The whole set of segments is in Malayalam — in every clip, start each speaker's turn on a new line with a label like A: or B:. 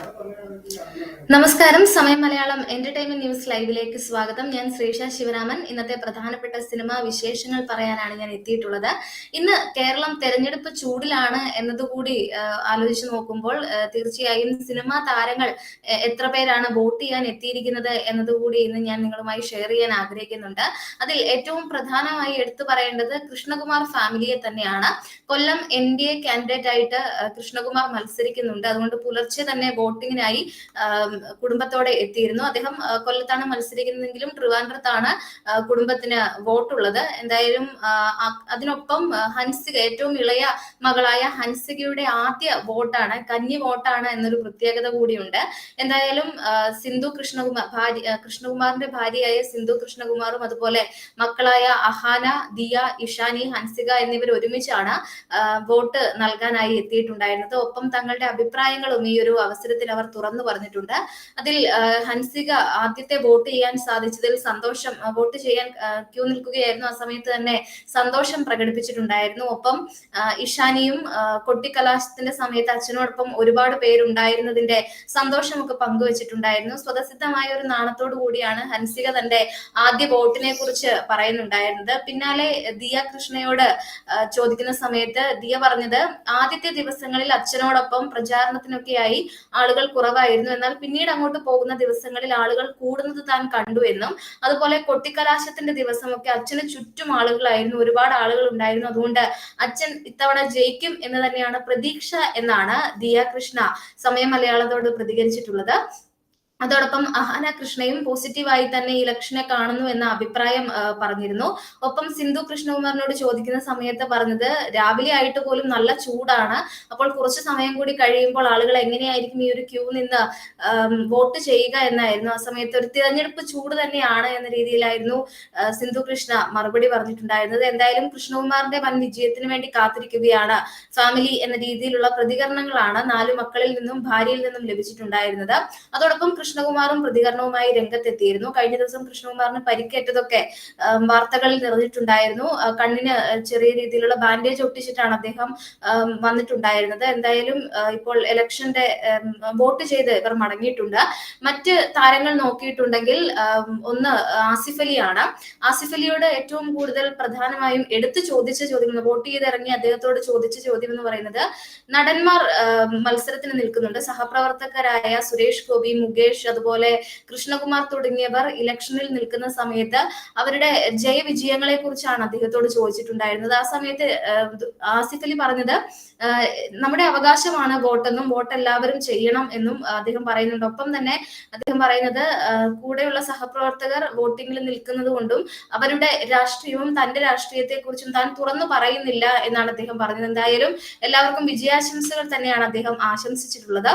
A: Bye-bye. നമസ്കാരം. സമയം മലയാളം എന്റർടൈൻമെന്റ് ന്യൂസ് ലൈവിലേക്ക് സ്വാഗതം. ഞാൻ ശ്രീഷ ശിവരാമൻ. ഇന്നത്തെ പ്രധാനപ്പെട്ട സിനിമാ വിശേഷങ്ങൾ പറയാനാണ് ഞാൻ എത്തിയിട്ടുള്ളത്. ഇന്ന് കേരളം തെരഞ്ഞെടുപ്പ് ചൂടിലാണ് എന്നതുകൂടി ആലോചിച്ച് നോക്കുമ്പോൾ തീർച്ചയായും സിനിമാ താരങ്ങൾ എത്ര പേരാണ് വോട്ട് ചെയ്യാൻ എത്തിയിരിക്കുന്നത് എന്നതുകൂടി ഇന്ന് ഞാൻ നിങ്ങളുമായി ഷെയർ ചെയ്യാൻ ആഗ്രഹിക്കുന്നുണ്ട്. അതിൽ ഏറ്റവും പ്രധാനമായി എടുത്തു പറയേണ്ടത് കൃഷ്ണകുമാർ ഫാമിലിയെ തന്നെയാണ്. Kollam N D A candidate ആയിട്ട് കൃഷ്ണകുമാർ മത്സരിക്കുന്നുണ്ട്. അതുകൊണ്ട് പുലർച്ചെ തന്നെ വോട്ടിങ്ങിനായി ആം, കുടുംബത്തോടെ എത്തിയിരുന്നു. അദ്ദേഹം കൊല്ലത്താണ് മത്സരിക്കുന്നതെങ്കിലും ട്രിവാൻഡ്രത്താണ് കുടുംബത്തിന് വോട്ടുള്ളത്. എന്തായാലും അതിനൊപ്പം ഹൻസിക ഏറ്റവും ഇളയ മകളായ ഹൻസികയുടെ ആദ്യ വോട്ടാണ് കന്നി വോട്ടാണ് എന്നൊരു പ്രത്യേകത കൂടിയുണ്ട്. എന്തായാലും സിന്ധു കൃഷ്ണകുമാർ ഭാര്യ കൃഷ്ണകുമാറിന്റെ ഭാര്യയായ സിന്ധു കൃഷ്ണകുമാറും അതുപോലെ മക്കളായ അഹാന ദിയ ഇഷാനി ഹൻസിക എന്നിവർ ഒരുമിച്ചാണ് വോട്ട് നൽകാനായി എത്തിയിട്ടുണ്ടായിരുന്നത്. ഒപ്പം തങ്ങളുടെ അഭിപ്രായങ്ങളും ഈ ഒരു അവസരത്തിൽ അവർ തുറന്നു പറഞ്ഞിട്ടുണ്ട്. അതിൽ ഹൻസിക ആദ്യത്തെ വോട്ട് ചെയ്യാൻ സാധിച്ചതിൽ സന്തോഷം വോട്ട് ചെയ്യാൻ ക്യൂ നിൽക്കുകയായിരുന്നു. ആ സമയത്ത് തന്നെ സന്തോഷം പ്രകടിപ്പിച്ചിട്ടുണ്ടായിരുന്നു. ഒപ്പം ഇഷാനിയും കൊട്ടിക്കലാശത്തിന്റെ സമയത്ത് അച്ഛനോടൊപ്പം ഒരുപാട് പേരുണ്ടായിരുന്നതിന്റെ സന്തോഷമൊക്കെ പങ്കുവച്ചിട്ടുണ്ടായിരുന്നു. സ്വതസിദ്ധമായ ഒരു നാണത്തോടു കൂടിയാണ് ഹൻസിക തന്റെ ആദ്യ വോട്ടിനെ കുറിച്ച് പറയുന്നുണ്ടായിരുന്നത്. പിന്നാലെ ദിയ കൃഷ്ണയോട് ചോദിക്കുന്ന സമയത്ത് ദിയ പറഞ്ഞത് ആദ്യത്തെ ദിവസങ്ങളിൽ അച്ഛനോടൊപ്പം പ്രചാരണത്തിനൊക്കെയായി ആളുകൾ കുറവായിരുന്നു. എന്നാൽ പിന്നീട് അങ്ങോട്ട് പോകുന്ന ദിവസങ്ങളിൽ ആളുകൾ കൂടുന്നത് താൻ കണ്ടു എന്നും അതുപോലെ കൊട്ടിക്കലാശത്തിന്റെ ദിവസമൊക്കെ അച്ഛന് ചുറ്റും ആളുകളായിരുന്നു. ഒരുപാട് ആളുകൾ ഉണ്ടായിരുന്നു. അതുകൊണ്ട് അച്ഛൻ ഇത്തവണ ജയിക്കും എന്ന് തന്നെയാണ് പ്രതീക്ഷ എന്നാണ് ദിയ കൃഷ്ണ സമയ മലയാളത്തോട് പ്രതികരിച്ചിട്ടുള്ളത്. അതോടൊപ്പം അഹാന കൃഷ്ണയും പോസിറ്റീവായി തന്നെ ഇലക്ഷനെ കാണുന്നു എന്ന അഭിപ്രായം പറഞ്ഞിരുന്നു. ഒപ്പം സിന്ധു കൃഷ്ണകുമാറിനോട് ചോദിക്കുന്ന സമയത്ത് പറഞ്ഞത് രാവിലെ ആയിട്ട് പോലും നല്ല ചൂടാണ്. അപ്പോൾ കുറച്ച് സമയം കൂടി കഴിയുമ്പോൾ ആളുകൾ എങ്ങനെയായിരിക്കും ഈ ഒരു ക്യൂ നിന്ന് വോട്ട് ചെയ്യുക എന്നായിരുന്നു. ആ സമയത്ത് ഒരു തിരഞ്ഞെടുപ്പ് ചൂട് തന്നെയാണ് എന്ന രീതിയിലായിരുന്നു സിന്ധു കൃഷ്ണ മറുപടി പറഞ്ഞിട്ടുണ്ടായിരുന്നത്. എന്തായാലും കൃഷ്ണകുമാറിന്റെ വൻ വിജയത്തിന് വേണ്ടി കാത്തിരിക്കുകയാണ് ഫാമിലി എന്ന രീതിയിലുള്ള പ്രതികരണങ്ങളാണ് നാലു മക്കളിൽ നിന്നും ഭാര്യയിൽ നിന്നും ലഭിച്ചിട്ടുണ്ടായിരുന്നത്. അതോടൊപ്പം കൃഷ്ണകുമാറും പ്രതികരണവുമായി രംഗത്തെത്തിയിരുന്നു. കഴിഞ്ഞ ദിവസം കൃഷ്ണകുമാറിന് പരിക്കേറ്റതൊക്കെ വാർത്തകളിൽ നിറഞ്ഞിട്ടുണ്ടായിരുന്നു. കണ്ണിന് ചെറിയ രീതിയിലുള്ള ബാൻഡേജ് ഒട്ടിച്ചിട്ടാണ് അദ്ദേഹം വന്നിട്ടുണ്ടായിരുന്നത്. എന്തായാലും ഇപ്പോൾ ഇലക്ഷന്റെ വോട്ട് ചെയ്ത് ഇവർ മടങ്ങിയിട്ടുണ്ട്. മറ്റ് താരങ്ങൾ നോക്കിയിട്ടുണ്ടെങ്കിൽ ഒന്ന് ആസിഫ് അലിയാണ്. ആസിഫ് അലിയോട് ഏറ്റവും കൂടുതൽ പ്രധാനമായും എടുത്തു ചോദിച്ച ചോദ്യം വോട്ട് ചെയ്തിറങ്ങി അദ്ദേഹത്തോട് ചോദിച്ച ചോദ്യം എന്ന് പറയുന്നത് നടന്മാർ മത്സരത്തിന് നിൽക്കുന്നുണ്ട്. സഹപ്രവർത്തകരായ സുരേഷ് ഗോപി മുകേഷ് അതുപോലെ കൃഷ്ണകുമാർ തുടങ്ങിയവർ ഇലക്ഷനിൽ നിൽക്കുന്ന സമയത്ത് അവരുടെ ജയവിജയങ്ങളെ കുറിച്ചാണ് അദ്ദേഹത്തോട് ചോദിച്ചിട്ടുണ്ടായിരുന്നത്. ആ സമയത്ത് ആസിഫ് അലി പറഞ്ഞത് നമ്മുടെ അവകാശമാണ് വോട്ടെന്നും വോട്ട് എല്ലാവരും ചെയ്യണം എന്നും അദ്ദേഹം പറയുന്നുണ്ട്. ഒപ്പം തന്നെ അദ്ദേഹം പറയുന്നത് കൂടെയുള്ള സഹപ്രവർത്തകർ വോട്ടിംഗിൽ നിൽക്കുന്നത് കൊണ്ടും അവരുടെ രാഷ്ട്രീയവും തന്റെ രാഷ്ട്രീയത്തെ കുറിച്ചും താൻ തുറന്നു പറയുന്നില്ല എന്നാണ് അദ്ദേഹം പറഞ്ഞത്. എന്തായാലും എല്ലാവർക്കും വിജയാശംസകൾ തന്നെയാണ് അദ്ദേഹം ആശംസിച്ചിട്ടുള്ളത്.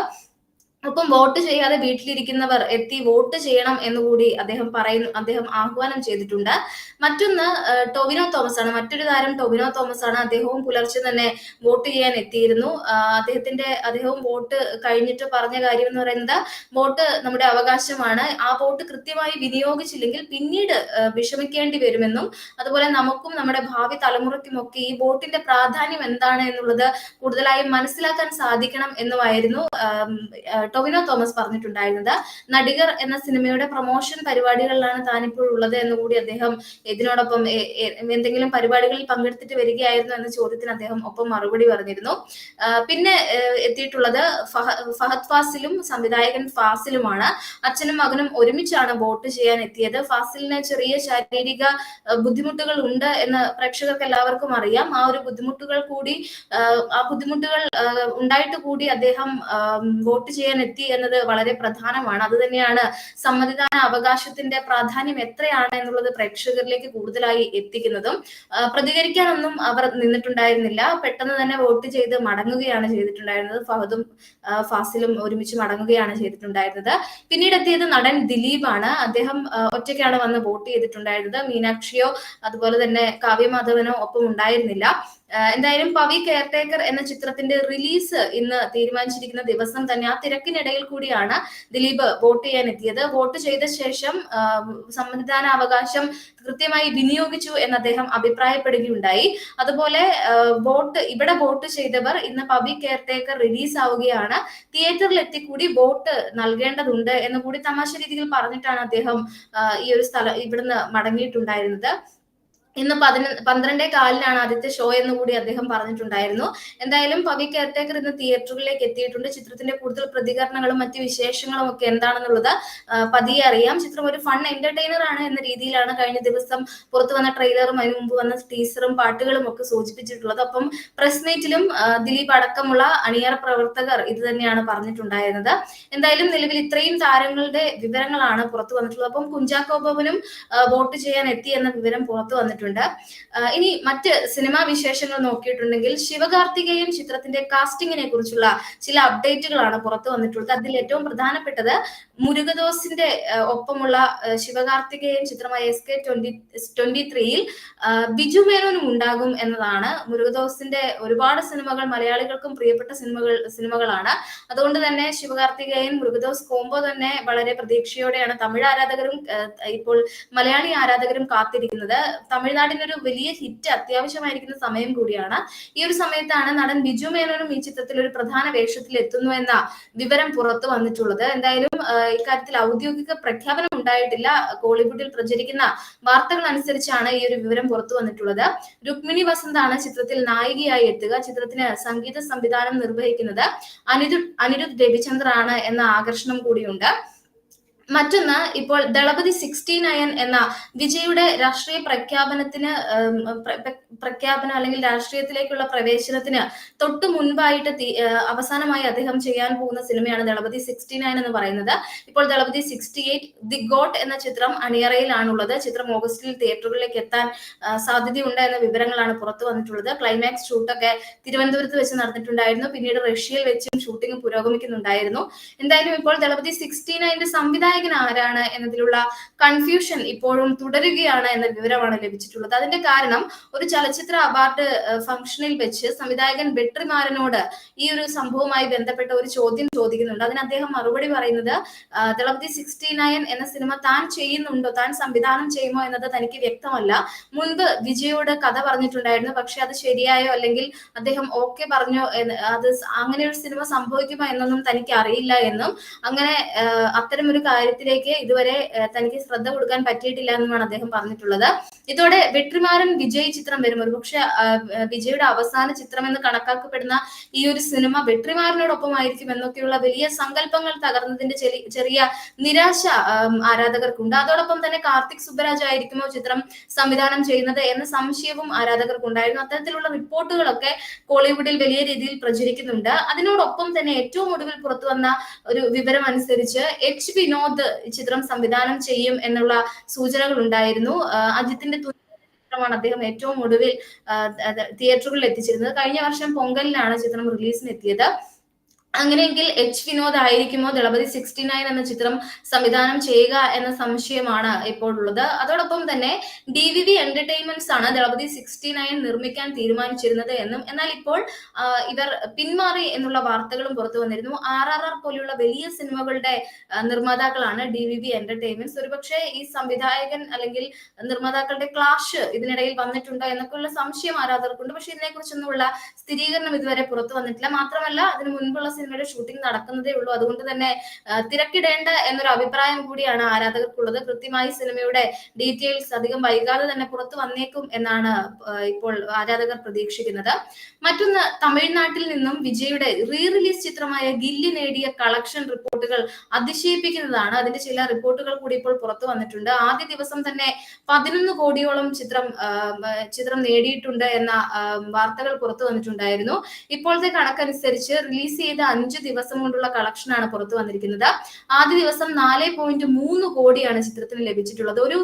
A: ഒപ്പം വോട്ട് ചെയ്യാതെ വീട്ടിലിരിക്കുന്നവർ എത്തി വോട്ട് ചെയ്യണം എന്ന് കൂടി അദ്ദേഹം പറയുന്നു അദ്ദേഹം ആഹ്വാനം ചെയ്തിട്ടുണ്ട്. മറ്റൊന്ന് ടൊവിനോ തോമസ് ആണ് മറ്റൊരു താരം ടൊവിനോ തോമസ് ആണ് അദ്ദേഹവും പുലർച്ചെ തന്നെ വോട്ട് ചെയ്യാൻ എത്തിയിരുന്നു. അദ്ദേഹത്തിന്റെ അദ്ദേഹവും വോട്ട് കഴിഞ്ഞിട്ട് പറഞ്ഞ കാര്യം എന്ന് പറയുന്നത് വോട്ട് നമ്മുടെ അവകാശമാണ്. ആ വോട്ട് കൃത്യമായി വിനിയോഗിച്ചില്ലെങ്കിൽ പിന്നീട് വിഷമിക്കേണ്ടി വരുമെന്നും അതുപോലെ നമുക്കും നമ്മുടെ ഭാവി തലമുറയ്ക്കും ഒക്കെ ഈ വോട്ടിന്റെ പ്രാധാന്യം എന്താണ് എന്നുള്ളത് കൂടുതലായി മനസ്സിലാക്കാൻ സാധിക്കണം എന്നുമായിരുന്നു ടൊവിനോ തോമസ് പറഞ്ഞിട്ടുണ്ടായിരുന്നത്. നടികർ എന്ന സിനിമയുടെ പ്രൊമോഷൻ പരിപാടികളിലാണ് താനിപ്പോൾ ഉള്ളത് എന്ന് കൂടി അദ്ദേഹം ഇതിനോടൊപ്പം എന്തെങ്കിലും പരിപാടികളിൽ പങ്കെടുത്തിട്ട് വരികയായിരുന്നു എന്ന ചോദ്യത്തിന് അദ്ദേഹം ഒപ്പം മറുപടി പറഞ്ഞിരുന്നു. പിന്നെ എത്തിയിട്ടുള്ളത് ഫഹദ് ഫാസിലും സംവിധായകൻ ഫാസിലുമാണ്. അച്ഛനും മകനും ഒരുമിച്ചാണ് വോട്ട് ചെയ്യാൻ എത്തിയത്. ഫാസിലിന് ചെറിയ ശാരീരിക ബുദ്ധിമുട്ടുകൾ ഉണ്ട് എന്ന് പ്രേക്ഷകർക്ക് എല്ലാവർക്കും അറിയാം. ആ ഒരു ബുദ്ധിമുട്ടുകൾ കൂടി ആ ബുദ്ധിമുട്ടുകൾ ഉണ്ടായിട്ട് കൂടി അദ്ദേഹം വോട്ട് ചെയ്യാൻ എത്തി എന്നത് വളരെ പ്രധാനമാണ്. അത് തന്നെയാണ് സമ്മതിദാന അവകാശത്തിന്റെ പ്രാധാന്യം എത്രയാണ് എന്നുള്ളത് പ്രേക്ഷകരിലേക്ക് കൂടുതലായി എത്തിക്കുന്നതും. പ്രതികരിക്കാനൊന്നും അവർ നിന്നിട്ടുണ്ടായിരുന്നില്ല. പെട്ടെന്ന് തന്നെ വോട്ട് ചെയ്ത് മടങ്ങുകയാണ് ചെയ്തിട്ടുണ്ടായിരുന്നത്. ഫഹദും ഫാസിലും ഒരുമിച്ച് മടങ്ങുകയാണ് ചെയ്തിട്ടുണ്ടായിരുന്നത്. പിന്നീട് എത്തിയത് നടൻ ദിലീപാണ്. അദ്ദേഹം ഒറ്റയ്ക്കാണ് വന്ന് വോട്ട് ചെയ്തിട്ടുണ്ടായിരുന്നത്. മീനാക്ഷിയോ അതുപോലെ തന്നെ കാവ്യമാധവനോ ഒപ്പം ഉണ്ടായിരുന്നില്ല. എന്തായാലും പവി കെയർടേക്കർ എന്ന ചിത്രത്തിന്റെ റിലീസ് ഇന്ന് തീരുമാനിച്ചിരിക്കുന്ന ദിവസം തന്നെ ആ തിരക്കിനിടയിൽ കൂടിയാണ് ദിലീപ് വോട്ട് ചെയ്യാൻ എത്തിയത്. വോട്ട് ചെയ്ത ശേഷം സമ്മതിദാന അവകാശം കൃത്യമായി വിനിയോഗിച്ചു എന്ന് അദ്ദേഹം അഭിപ്രായപ്പെടുകയുണ്ടായി. അതുപോലെ വോട്ട് ഇവിടെ വോട്ട് ചെയ്തവർ ഇന്ന് പബ്ലിക് കെയർടേക്കർ റിലീസ് ആവുകയാണ്. തിയേറ്ററിൽ എത്തിക്കൂടി വോട്ട് നൽകേണ്ടതുണ്ട് എന്ന് കൂടി തമാശ രീതിയിൽ പറഞ്ഞിട്ടാണ് അദ്ദേഹം ഈ ഒരു സ്ഥലം ഇവിടുന്ന് മടങ്ങിയിട്ടുണ്ടായിരുന്നത്. ഇന്ന് പതിന പന്ത്രണ്ടേ കാലിനാണ് ആദ്യത്തെ ഷോ എന്ന് കൂടി അദ്ദേഹം പറഞ്ഞിട്ടുണ്ടായിരുന്നു. എന്തായാലും പവി കെയർടേക്കർ ഇന്ന് തിയേറ്ററുകളിലേക്ക് എത്തിയിട്ടുണ്ട്. ചിത്രത്തിന്റെ കൂടുതൽ പ്രതികരണങ്ങളും മറ്റ് വിശേഷങ്ങളും ഒക്കെ എന്താണെന്നുള്ളത് പതിയെ അറിയാം. ചിത്രം ഒരു ഫൺ എന്റർടൈനർ ആണ് എന്ന രീതിയിലാണ് കഴിഞ്ഞ ദിവസം പുറത്തു വന്ന ട്രെയിലറും അതിന് മുമ്പ് വന്ന ടീസറും പാട്ടുകളും ഒക്കെ സൂചിപ്പിച്ചിട്ടുള്ളത്. അപ്പം പ്രസ് മീറ്റിലും ദിലീപ് അടക്കമുള്ള അണിയറ പ്രവർത്തകർ ഇത് തന്നെയാണ് പറഞ്ഞിട്ടുണ്ടായിരുന്നത്. എന്തായാലും നിലവിൽ ഇത്രയും താരങ്ങളുടെ വിവരങ്ങളാണ് പുറത്തു വന്നിട്ടുള്ളത്. അപ്പം കുഞ്ചാക്കോ ബോബനും വോട്ട് ചെയ്യാൻ എത്തി എന്ന വിവരം പുറത്തു വന്നിട്ടുണ്ട്. ആ, ഇനി മറ്റ് സിനിമാ വിശേഷങ്ങൾ നോക്കിയിട്ടുണ്ടെങ്കിൽ ശിവകാർത്തികേയൻ ചിത്രത്തിന്റെ കാസ്റ്റിംഗിനെ കുറിച്ചുള്ള ചില അപ്ഡേറ്റുകളാണ് പുറത്തു വന്നിട്ടുള്ളത്. അതിൽ ഏറ്റവും പ്രധാനപ്പെട്ടത് മുരുകദോസിന്റെ ഒപ്പമുള്ള ശിവകാർത്തികേയൻ ചിത്രമായ എസ് കെ ട്വന്റി ട്വന്റി ത്രീയിൽ ബിജു മേനോനും ഉണ്ടാകും എന്നതാണ്. മുരുകദോസിന്റെ ഒരുപാട് സിനിമകൾ മലയാളികൾക്കും പ്രിയപ്പെട്ട സിനിമകൾ സിനിമകളാണ്. അതുകൊണ്ട് തന്നെ ശിവകാർത്തികേയൻ മുരുകദോസ് കോംബോ തന്നെ വളരെ പ്രതീക്ഷയോടെയാണ് തമിഴ് ആരാധകരും ഇപ്പോൾ മലയാളി ആരാധകരും കാത്തിരിക്കുന്നത്. തമിഴ്നാടിനൊരു വലിയ ഹിറ്റ് അത്യാവശ്യമായിരിക്കുന്ന സമയം കൂടിയാണ്. ഈ ഒരു സമയത്താണ് നടൻ ബിജു മേനോനും ഈ ചിത്രത്തിൽ ഒരു പ്രധാന വേഷത്തിൽ എത്തുന്നു എന്ന വിവരം പുറത്തു വന്നിട്ടുള്ളത്. എന്തായാലും ഇക്കാര്യത്തിൽ ഔദ്യോഗിക പ്രഖ്യാപനം ഉണ്ടായിട്ടില്ല. കോളിവുഡിൽ പ്രചരിക്കുന്ന വാർത്തകൾ അനുസരിച്ചാണ് ഈ ഒരു വിവരം പുറത്തു വന്നിട്ടുള്ളത്. രുക്മിണി വസന്താണ് ചിത്രത്തിൽ നായികയായി എത്തുക. ചിത്രത്തിന് സംഗീത സംവിധാനം നിർവഹിക്കുന്നത് അനിരുദ്ധ് അനിരുദ്ധ് രവിചന്ദ്രാണ് എന്ന ആകർഷണം കൂടിയുണ്ട്. മറ്റൊന്ന് ഇപ്പോൾ ദളപതി സിക്സ്റ്റി നയൻ എന്ന വിജയുടെ രാഷ്ട്രീയ പ്രഖ്യാപനത്തിന് പ്രഖ്യാപനം അല്ലെങ്കിൽ രാഷ്ട്രീയത്തിലേക്കുള്ള പ്രവേശനത്തിന് തൊട്ടു മുൻപായിട്ട് അവസാനമായി അദ്ദേഹം ചെയ്യാൻ പോകുന്ന സിനിമയാണ് ദളപതി സിക്സ്റ്റി നയൻ എന്ന് പറയുന്നത്. ഇപ്പോൾ Thalapathy sixty eight the GOAT എന്ന ചിത്രം അണിയറയിലാണുള്ളത്. ചിത്രം ഓഗസ്റ്റിൽ തിയേറ്ററുകളിലേക്ക് എത്താൻ സാധ്യതയുണ്ട് എന്ന വിവരങ്ങളാണ് പുറത്തു വന്നിട്ടുള്ളത്. ക്ലൈമാക്സ് ഷൂട്ടൊക്കെ തിരുവനന്തപുരത്ത് വെച്ച് നടന്നിട്ടുണ്ടായിരുന്നു. പിന്നീട് റഷ്യയിൽ വെച്ചും ഷൂട്ടിംഗ് പുരോഗമിക്കുന്നുണ്ടായിരുന്നു. എന്തായാലും ഇപ്പോൾ ദളപതി സിക്സ്റ്റി നയന്റെ സംവിധായകൻ ആരാണ് എന്നതിലുള്ള കൺഫ്യൂഷൻ ഇപ്പോഴും തുടരുകയാണ് എന്ന വിവരമാണ് ലഭിച്ചിട്ടുള്ളത്. അതിന്റെ കാരണം ഒരു ചലച്ചിത്ര അവാർഡ് ഫംഗ്ഷനിൽ വെച്ച് സംവിധായകൻ വെട്രിമാരനോട് ഈ ഒരു സംഭവവുമായി ബന്ധപ്പെട്ട ഒരു ചോദ്യം ചോദിക്കുന്നുണ്ട്. അതിന് അദ്ദേഹം മറുപടി പറയുന്നത് ആ, ദളപതി സിക്സ്റ്റി നയൻ എന്ന സിനിമ താൻ ചെയ്യുന്നുണ്ടോ? താൻ സംവിധാനം ചെയ്യുമോ എന്നത് തനിക്ക് വ്യക്തമല്ല. മുൻപ് വിജയോട് കഥ പറഞ്ഞിട്ടുണ്ടായിരുന്നു. പക്ഷെ അത് ശരിയായോ അല്ലെങ്കിൽ അദ്ദേഹം ഓക്കെ പറഞ്ഞോ അത് അങ്ങനെ ഒരു സിനിമ സംഭവിക്കുമോ എന്നൊന്നും തനിക്ക് അറിയില്ല എന്നും അങ്ങനെ അത്തരം ഒരു കാര്യത്തിലേക്ക് ഇതുവരെ തനിക്ക് ശ്രദ്ധ കൊടുക്കാൻ പറ്റിയിട്ടില്ല എന്നുമാണ് അദ്ദേഹം പറഞ്ഞിട്ടുള്ളത്. ഇതോടെ വെട്രിമാരൻ വിജയ് ചിത്രം വരും. ഒരുപക്ഷെ വിജയുടെ അവസാന ചിത്രം എന്ന് കണക്കാക്കപ്പെടുന്ന ഈ ഒരു സിനിമ വെട്രിമാരനോടൊപ്പം ആയിരിക്കും എന്നൊക്കെയുള്ള വലിയ സങ്കല്പങ്ങൾ തകർന്നതിന്റെ ചെറി- ചെറിയ നിരാശ ആരാധകർക്കുണ്ട്. അതോടൊപ്പം തന്നെ കാർത്തിക് സുബരാജ് ആയിരിക്കുമോ ചിത്രം സംവിധാനം ചെയ്യുന്നത് എന്ന സംശയവും ആരാധകർക്കുണ്ടായിരുന്നു. അത്തരത്തിലുള്ള റിപ്പോർട്ടുകളൊക്കെ കോളിവുഡിൽ വലിയ രീതിയിൽ പ്രചരിക്കുന്നുണ്ട്. അതിനോടൊപ്പം തന്നെ ഏറ്റവും ഒടുവിൽ പുറത്തു വന്ന ഒരു വിവരം അനുസരിച്ച് എച്ച് വിനോദ് ഈ ചിത്രം സംവിധാനം ചെയ്യും എന്നുള്ള സൂചനകൾ ഉണ്ടായിരുന്നു അജിത്തിന്റെ ചിത്രമാണ് അദ്ദേഹം ഏറ്റവും ഒടുവിൽ തിയേറ്ററുകളിൽ എത്തിച്ചിരുന്നത്. കഴിഞ്ഞ വർഷം പൊങ്കലിലാണ് ചിത്രം റിലീസിന് എത്തിയത് അങ്ങനെയെങ്കിൽ എച്ച് വിനോദ് ആയിരിക്കുമോ? ദളപതി സിക്സ്റ്റി നയൻ എന്ന ചിത്രം സംവിധാനം ചെയ്യുക എന്ന സംശയമാണ് ഇപ്പോൾ ഉള്ളത് അതോടൊപ്പം തന്നെ ഡി വി വി എന്റർടൈൻമെന്റ്സ് ആണ് ദളപതി സിക്സ്റ്റി നയൻ നിർമ്മിക്കാൻ തീരുമാനിച്ചിരുന്നത് എന്നും എന്നാൽ ഇപ്പോൾ ഇവർ പിന്മാറി എന്നുള്ള വാർത്തകളും പുറത്തു വന്നിരുന്നു. ആർ ആർ ആർ പോലെയുള്ള വലിയ സിനിമകളുടെ നിർമ്മാതാക്കളാണ് ഡി വി വി എന്റർടൈൻമെന്റ്സ് ഒരുപക്ഷെ ഈ സംവിധായകൻ അല്ലെങ്കിൽ നിർമ്മാതാക്കളുടെ ക്ലാഷ് ഇതിനിടയിൽ വന്നിട്ടുണ്ടോ എന്നൊക്കെയുള്ള സംശയം ആരാധകർക്കുണ്ട്. പക്ഷെ ഇതിനെക്കുറിച്ചൊന്നുമുള്ള സ്ഥിരീകരണം ഇതുവരെ പുറത്തു വന്നിട്ടില്ല. മാത്രമല്ല അതിനു മുൻപുള്ള സിനിമയുടെ ഷൂട്ടിംഗ് നടക്കുന്നതേ ഉള്ളൂ. അതുകൊണ്ട് തന്നെ തിരക്കിടേണ്ട എന്നൊരു അഭിപ്രായം കൂടിയാണ് ആരാധകർക്കുള്ളത്. കൃത്യമായി സിനിമയുടെ ഡീറ്റെയിൽസ് അധികം വൈകാതെ തന്നെ പുറത്തു വന്നേക്കും എന്നാണ് ഇപ്പോൾ ആരാധകർ പ്രതീക്ഷിക്കുന്നത്. മറ്റൊന്ന് തമിഴ്നാട്ടിൽ നിന്നും വിജയുടെ റീ റിലീസ് ചിത്രമായ ഗില്ലി നേടിയ കളക്ഷൻ റിപ്പോർട്ടുകൾ അതിശയിപ്പിക്കുന്നതാണ്. അതിന്റെ ചില റിപ്പോർട്ടുകൾ കൂടി ഇപ്പോൾ പുറത്തു വന്നിട്ടുണ്ട്. ആദ്യ ദിവസം തന്നെ പതിനൊന്ന് കോടിയോളം ചിത്രം ചിത്രം നേടിയിട്ടുണ്ട് എന്ന വാർത്തകൾ പുറത്തു വന്നിട്ടുണ്ടായിരുന്നു. ഇപ്പോഴത്തെ കണക്കനുസരിച്ച് റിലീസ് ചെയ്ത അഞ്ച് ദിവസം കൊണ്ടുള്ള കളക്ഷനാണ് പുറത്തു വന്നിരിക്കുന്നത്. ആദ്യ ദിവസം നാല് പോയിന്റ് മൂന്ന് കോടിയാണ് ചിത്രത്തിന് ലഭിച്ചിട്ടുള്ളത്. ഒരു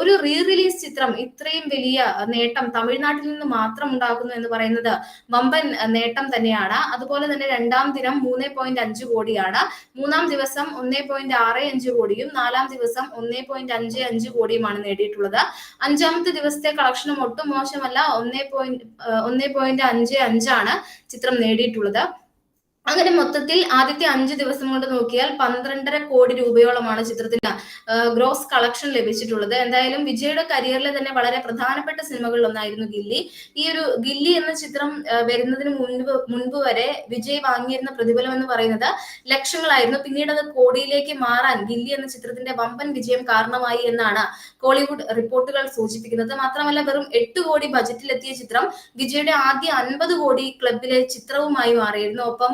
A: ഒരു റീ റിലീസ് ചിത്രം ഇത്രയും വലിയ നേട്ടം തമിഴ്നാട്ടിൽ നിന്ന് മാത്രം ഉണ്ടാകുന്നു എന്ന് പറയുന്നത് വമ്പൻ നേട്ടം തന്നെയാണ്. അതുപോലെ തന്നെ രണ്ടാം ദിനം മൂന്ന് പോയിന്റ് അഞ്ച് കോടിയാണ്. മൂന്നാം ദിവസം ഒന്നേ പോയിന്റ് ആറ് അഞ്ച് കോടിയും നാലാം ദിവസം ഒന്നേ പോയിന്റ് അഞ്ച് അഞ്ച് കോടിയുമാണ് നേടിയിട്ടുള്ളത്. അഞ്ചാമത്തെ ദിവസത്തെ കളക്ഷനും ഒട്ടും മോശമല്ല. ഒന്നേ പോയിന്റ് ഒന്നേ പോയിന്റ് അഞ്ച് അഞ്ചാണ് ചിത്രം നേടിയിട്ടുള്ളത്. അങ്ങനെ മൊത്തത്തിൽ ആദ്യത്തെ അഞ്ച് ദിവസം കൊണ്ട് നോക്കിയാൽ പന്ത്രണ്ടര കോടി രൂപയോളമാണ് ചിത്രത്തിന് ഗ്രോസ് കളക്ഷൻ ലഭിച്ചിട്ടുള്ളത്. എന്തായാലും വിജയുടെ കരിയറിലെ തന്നെ വളരെ പ്രധാനപ്പെട്ട സിനിമകളിൽ ഒന്നായിരുന്നു ഗില്ലി. ഈ ഒരു ഗില്ലി എന്ന ചിത്രം വരുന്നതിന് മുൻപ് മുൻപ് വരെ വിജയ് വാങ്ങിയിരുന്ന പ്രതിഫലം എന്ന് പറയുന്നത് ലക്ഷങ്ങളായിരുന്നു. പിന്നീട് അത് കോടിയിലേക്ക് മാറാൻ ഗില്ലി എന്ന ചിത്രത്തിന്റെ വമ്പൻ വിജയം കാരണമായി എന്നാണ് കോളിവുഡ് റിപ്പോർട്ടുകൾ സൂചിപ്പിക്കുന്നത്. മാത്രമല്ല വെറും എട്ട് കോടി ബജറ്റിലെത്തിയ ചിത്രം വിജയുടെ ആദ്യ അൻപത് കോടി ക്ലബിലെ ചിത്രവുമായി മാറിയിരുന്നു. ഒപ്പം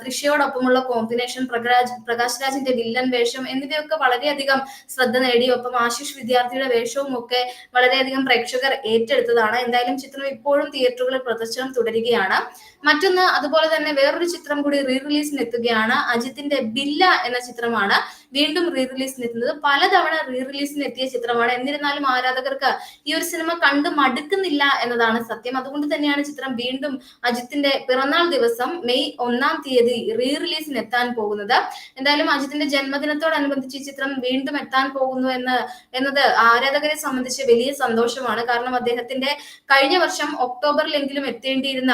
A: തൃഷയോടൊപ്പമുള്ള കോമ്പിനേഷൻ പ്രകാശ് പ്രകാശ് രാജിന്റെ വില്ലൻ വേഷം എന്നിവയൊക്കെ വളരെയധികം ശ്രദ്ധ നേടി. ഒപ്പം ആശിഷ് വിദ്യാർത്ഥിയുടെ വേഷവും ഒക്കെ വളരെയധികം പ്രേക്ഷകർ ഏറ്റെടുത്തതാണ്. എന്തായാലും ചിത്രം ഇപ്പോഴും തിയേറ്ററുകളിൽ പ്രദർശനം തുടരുകയാണ്. മറ്റൊന്ന് അതുപോലെ തന്നെ വേറൊരു ചിത്രം കൂടി റീ റിലീസിന് എത്തുകയാണ്. അജിത്തിന്റെ ബില്ല എന്ന ചിത്രമാണ്. വീണ്ടും റീ റിലീസിന് എത്തുന്നത് പലതവണ റീ റിലീസിന് എത്തിയ ചിത്രമാണ്. എന്നിരുന്നാലും ആരാധകർക്ക് ഈ ഒരു സിനിമ കണ്ട് മടുക്കുന്നില്ല എന്നതാണ് സത്യം. അതുകൊണ്ട് തന്നെയാണ് ചിത്രം വീണ്ടും അജിത്തിന്റെ പിറന്നാൾ ദിവസം മെയ് ഒന്നാം തീയതി റീ റിലീസിന് എത്താൻ പോകുന്നത്. എന്തായാലും അജിത്തിന്റെ ജന്മദിനത്തോടനുബന്ധിച്ച് ഈ ചിത്രം വീണ്ടും എത്താൻ പോകുന്നു എന്ന് എന്നത് ആരാധകരെ സംബന്ധിച്ച് വലിയ സന്തോഷമാണ്. കാരണം അദ്ദേഹത്തിന്റെ കഴിഞ്ഞ വർഷം ഒക്ടോബറിലെങ്കിലും എത്തേണ്ടിയിരുന്ന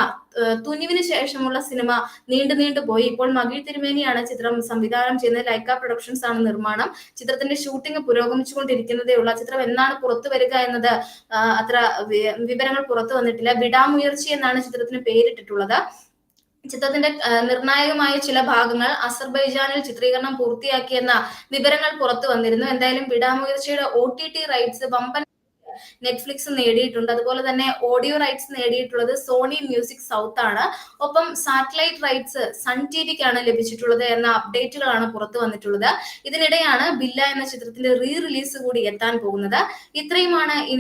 A: തുനിവിന് ശേഷമുള്ള സിനിമ നീണ്ടു നീണ്ടു പോയി. ഇപ്പോൾ മകിഴ് തിരുമേനിയാണ് ചിത്രം സംവിധാനം ചെയ്യുന്നത്. ലൈക്ക പ്രൊഡക്ഷൻസ് ആണ് നിർമ്മാണം. ചിത്രത്തിന്റെ ഷൂട്ടിംഗ് പുരോഗമിച്ചുകൊണ്ടിരിക്കുന്നതേ ഉള്ളൂ ചിത്രം എന്നാണ് പുറത്തു വരിക എന്നത് അത്ര വിവരങ്ങൾ പുറത്തു വന്നിട്ടില്ല. വിടാമുയർച്ചി എന്നാണ് ചിത്രത്തിന് പേരിട്ടിട്ടുള്ളത്. ചിത്രത്തിന്റെ നിർണായകമായ ചില ഭാഗങ്ങൾ അസർബൈജാനിൽ ചിത്രീകരണം പൂർത്തിയാക്കിയെന്ന വിവരങ്ങൾ പുറത്തു വന്നിരുന്നു. എന്തായാലും വിടാമുയർച്ചയുടെ ഒ ടി ടി റൈറ്റ്സ് വമ്പൻ നെറ്റ്ഫ്ലിക്സ് നേടിയിട്ടുണ്ട്. അതുപോലെ തന്നെ ഓഡിയോ റൈറ്റ്സ് നേടിയിട്ടുള്ളത് സോണി മ്യൂസിക് സൗത്ത് ആണ്. ഒപ്പം സാറ്റലൈറ്റ് റൈറ്റ്സ് സൺ ടി വിക്കാണ് ലഭിച്ചിട്ടുള്ളത് എന്ന അപ്ഡേറ്റുകളാണ് പുറത്തു വന്നിട്ടുള്ളത്. ഇതിനിടെയാണ് ബില്ല എന്ന ചിത്രത്തിന്റെ റീ റിലീസ് കൂടി എത്താൻ പോകുന്നത്. ഇത്രയുമാണ്